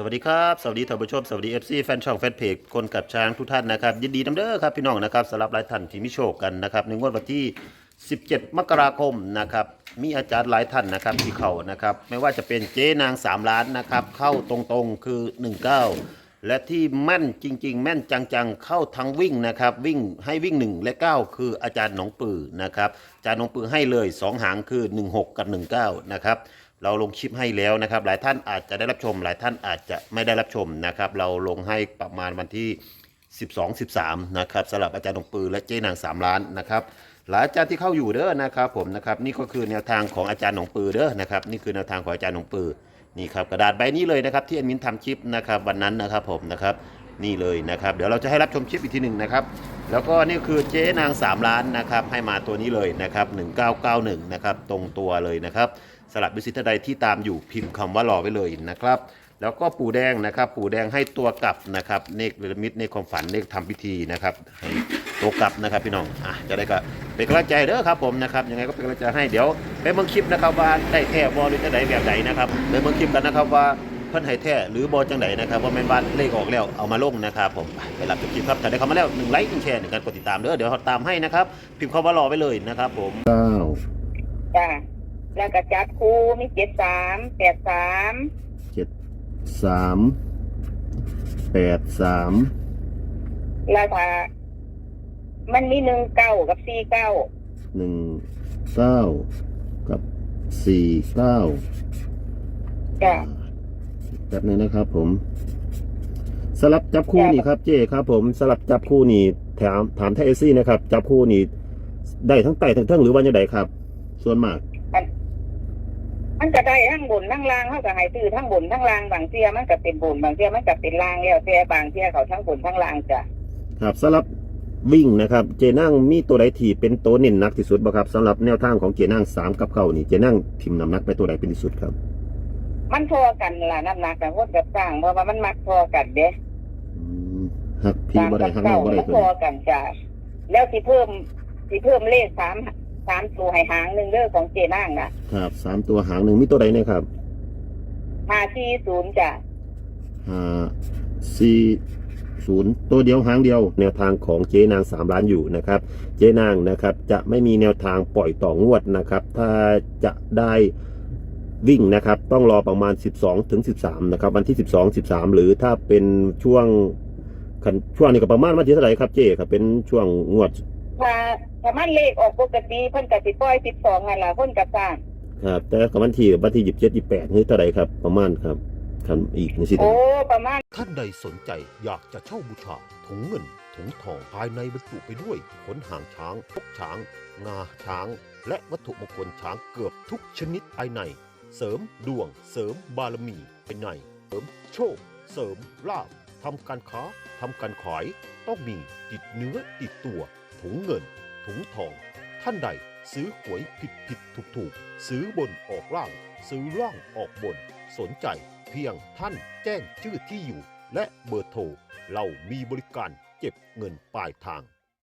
สวัสดีครับ สวัสดีท่านผู้ชมสวัสดี FC แฟนช่องแฟนเพจคนกับช้างทุกท่านนะครับ ยินดีนำเด้อครับพี่น้องนะครับสำหรับหลายท่านที่มีโชคกันนะครับในงวดวันที่ 17 มกราคมนะครับมีอาจารย์หลายท่านนะครับที่เข้านะครับไม่ว่าจะเป็นเจ๊นาง 3 ล้านนะครับเข้าตรงๆคือ 19 และที่แม่นจริง ๆ แม่นจังๆ เข้าทั้งวิ่งนะครับวิ่งให้วิ่ง 1 และ 9 คืออาจารย์หนองปือนะครับอาจารย์หนองปือให้เลย 2 หางคือ 16 กับ 19 นะครับ เราลงคลิปให้แล้วนะครับ หลายท่านอาจจะได้รับชม หลายท่านอาจจะไม่ได้รับชมนะครับ เราลงให้ประมาณวันที่ 12 13นะครับสำหรับอาจารย์ดงปือและเจ๊นาง 3 ล้านนะครับหลายอาจารย์ที่เข้าอยู่เด้อนะครับผมนะครับนี่ก็คือแนวทางของอาจารย์หนองปือเด้อนะครับนี่คือแนวทางของอาจารย์หนองปือนี่ครับกระดาษใบนี้เลยนะครับที่แอดมินทำคลิปนะครับวันนั้นนะครับผมนะครับนี่เลยนะครับ เดี๋ยวเราจะให้รับชมคลิปอีกทีหนึ่งนะครับแล้วก็นี่คือเจ๊นาง 3 ล้านนะครับให้มาตัวนี้เลยนะครับ1991นะครับตรงตัวเลยนะครับ สลับดุสิตใดที่ตามอยู่พิมพ์คำว่ารอไว้เลยนะครับ แล้วก็ปู่แดงนะครับปู่แดงให้ตัวกลับนะครับเนกเรมิตในความฝันเนกทำพิธีนะครับให้ตัวกลับนะครับพี่น้องอะจะได้ก็เป็นกำลังใจเด้อครับผมนะครับยังไงก็เป็นกำลังใจให้เดี๋ยวไปเบิ่งคลิปนะครับว่าได้แท้บอหรือจะได้แบบไหนนะครับไปเบิ่งคลิปกันนะครับว่าเพิ่นให้แท้หรือบอจังไหนนะครับว่าแม่นบ้านเลขออกแล้วเอามาลงนะครับผมไปไปรับชมคลิปครับถ้าได้เข้ามาแล้วหนึ่งไลค์หนึ่งแชร์หนึ่งการกดติดตามเด้อเดี๋ยวเราตามให้นะครับพิมพ์คำว่ารอไว้เลยนะครับผมเก้าจ้า แล้วก็จัดครูมีเจ็ดสามแปดสามเจ็ดสามแปดสามแล้วถ้ามันมีหนึ่งเก้ากับสี่เก้าหนึ่งเก้ากับสี่เก้าจ้าแบบนี้นะครับผม สลับจับคู่นี่ครับ เจ้ครับ ผมสลับจับคู่นี่ถามถามไทเอซี่นะครับ จับคู่นี่ได้ทั้งไต่ทั้งเทิงหรือว่าจะไดครับ ส่วนมาก มันก็ได้ทั้งบนทั้งล่างเขาก็ให้ซื้อทั้งบนทั้งล่างบางเทียมันก็เป็นบนบางเทียมันก็เป็นล่างแล้วแต่บางเทียเขาทั้งบนทั้งล่างจ้ะครับสลับวิ่งนะครับ เจนั่งมีตัวใดที่เป็นตัวเน้นหนักที่สุดบ่ครับสำหรับแนวทางของเจนั่งสามกับเขานี่เจนั่งพิมพ์น้ำหนักไปตัวใดเป็นที่สุดครับ มันพอกันล่ะน้ำหนักกับคนกับสร้างเพราะว่ามันมักพอกันเด้อืมหักพี่บ่ได้หักน้เก้าองบ่ได้มันตัวพอนี้กันจ้ะแล้วที่เพิ่มที่เพิ่มเลขสาม สามตัวให้หางหนึ่งเด้อของเจนั่งนะครับสามตัวหางหนึ่งมีตัวใดเนะครับห้าสี่ศูนย์จ้ะห้าสี่ศูนย์ตัวเดียวหางเดียว แนวทางของเจ๊นางสามล้านอยู่นะครับ เจ๊นางนะครับจะไม่มีแนวทางปล่อยต่องวดนะครับ ถ้าจะได้วิ่งนะครับต้องรอประมาณ 12ถึง13นะครับวันที่ 12 13 หรือถ้าเป็นช่วงคันช่วงนี้ก็ประมาณวันที่เท่าไหร่ครับเจ๊ครับเป็นช่วงงวด ถ้าถ้ามันเลขออกปกติเพิ่นก็สิปล่อยสิบสองนั่นล่ะเพิ่นก็สร้างครับ แต่กับวันที่วันที่27 28นี่เท่าไหร่ครับ ประมาณครับคันอีกนี่สิ โอ้ประมาณ ท่านใดสนใจอยากจะเช่าบูชาถุงเงินถุงทองภายในบรรจุไปด้วยขนหางช้างพกช้าง งาช้าง และวัตถุมงคลช้างเกือบทุกชนิดภายใน เสริมดวง เสริมบารมีภายใน เสริมโชค เสริมลาภทำการค้าทำการขายต้องมีติดเนื้อติดตัว ถุงเงิน ถุงทอง ท่านใดซื้อหวยผิดผิดถูกถูกซื้อบนออกล่าง ซื้อล่างออกบน สนใจเพียงท่านแจ้งชื่อที่อยู่ และเบอร์โทร เรามีบริการเก็บเงินปลายทาง